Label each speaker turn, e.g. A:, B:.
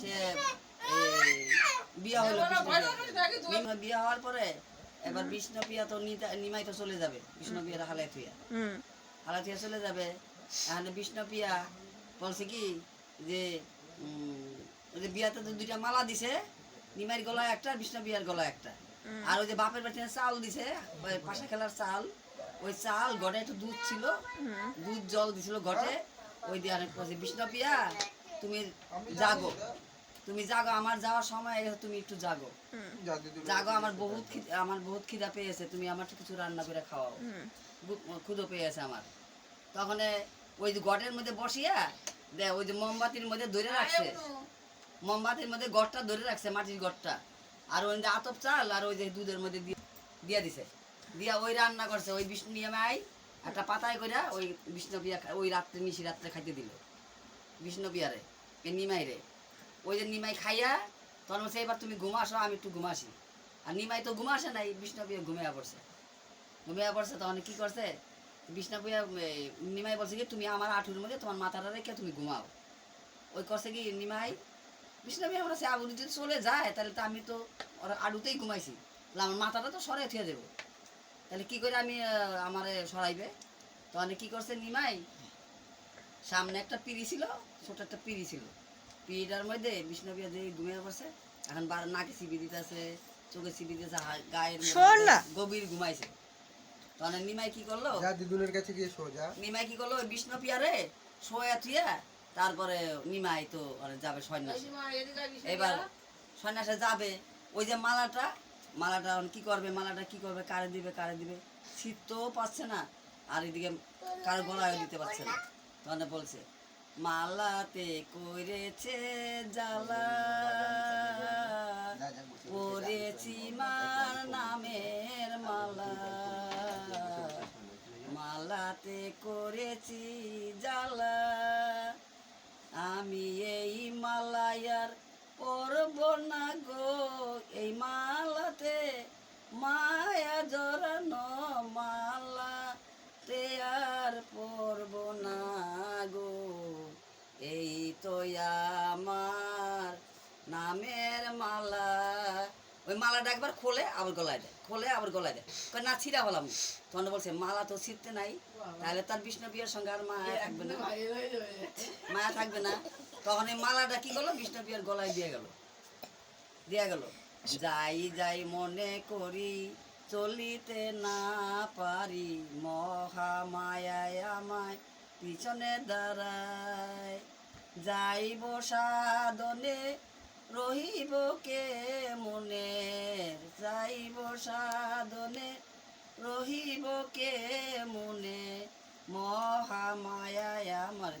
A: সে হলো হওয়ার পরে এবার বিষ্ণুপিয়া তো নিমাই তো চলে যাবে চলে যাবে বিষ্ণুপিয়া বলছে কি যে বিয়াতে তো দুইটা মালা দিছে নিমাইয়ের গলায় একটা আর গলায় একটা আর ওই যে বাপের বাড়িতে চাল দিছে পাশা খেলার চাল ওই চাল ঘটে একটু দুধ ছিল দুধ জল দিছিল ঘটে ওই দিয়ে অনেক বলছে বিষ্ণু পিয়া তুমি জাগো। তুমি জাগো আমার যাওয়ার সময় তুমি একটু জাগো। জাগো আমার বহুত খিদ- আমার বহুত খিদা পেয়েছে তুমি আমার কিছু রান্না করে খাওয়াও। ক্ষুদো পেয়েছে আমার। তখন ওই যে গটের মধ্যে বসিয়া দে ওই যে মোমবাতির মধ্যে ধরে রাখছে। মোমবাতির মধ্যে গড়টা ধরে রাখছে মাটির গড়টা আর ওই যে আতপ চাল আর ওই যে দুধের মধ্যে দিয়ে দিছে। দিয়া ওই রান্না করছে ওই বিষ্ণু নিয়ে নিয়মাই একটা পাতায় করে ওই বিষ্ণু খা- ওই রাত্রে মিশি রাত্রে খাইতে দিল। বিষ্ণু পিয়ারে। নিমাই রে। ওই যে নিমাই খাইয়া তখন বলছে এবার তুমি ঘুমাসো আমি একটু ঘুমাসি। আর নিমাই তো ঘুমাসে নাই, বিষ্ণু পিয়া ঘুমিয়ে পড়ছে। ঘুমিয়ে পড়ছে, তখন কি করছে, বিষ্ণু পিয়া নিমাই বলছে কি, তুমি আমার আঠুর মধ্যে তোমার মাথাটা রেখে তুমি ঘুমাও। ওই করছে কি, নিমাই, বিষ্ণু পিয়া বলছে আবু যদি চলে যায়, তাহলে তো আমি তো ওর আড়ুতেই ঘুমাইছি। আমার মাথাটা তো সরে থুয়ে দেবো। তাহলে কি করে আমি আমারে সরাইবে? তখন কি করছে নিমাই, সামনে একটা পিড়ি ছিল, ছোট একটা পিড়ি ছিল। পিড়িটার মধ্যে বিষ্ণু পিয়া যে ঘুমিয়ে পড়ছে। এখন বার নাকে চিবি দিতেছে চোখে চিবি দিতেছে গায়ের। গভীর ঘুমাইছে। তখন নিমাই কি করল?
B: যা দিদুনের কাছে গিয়ে শো যা।
A: নিমাই কি করল? বিষ্ণু পিয়ারে শোয়া থুয়া তারপরে নিমাই তো যাবে সন্ন্যাসে। এবার সন্ন্যাসে যাবে। ওই যে মালাটা মালাটা কি করবে মালাটা কি করবে কারে দিবে কারে দিবে? শীত তো পাচ্ছে না আর এদিকে কারও গলায় দিতে পারছে না। তখন বলছে মালাতে করেছে জ্বালা। পরেছি মার নামের মালা। মালাতে করেছি জ্বালা। আমি এই মালায়ার পরব না গো। এই মালাতে মায়া নামের মালা। ওই মালাটা একবার খোলে আবার গলায় দেয়। খোলে আবার গলায় দেয়। কয় না ছিঁড়া হলাম তখন বলছে মালা তো ছিঁড়তে নাই। তাহলে তার বিষ্ণু বিয়ের সঙ্গে আর মায়া থাকবে না। মায়া থাকবে না। তখন এই মালাটা কি করল? বিষ্ণু বিয়ের গলায় দিয়ে গেল। দিয়ে গেল। যাই যাই মনে করি চলিতে না পারি মহা মায়ায় আমায় পিছনে দাঁড়ায়। যাইব সাধনে রহিব কে মনে? যাইব সাধনে। রহিব কে মনে? মহামায়ায় আমার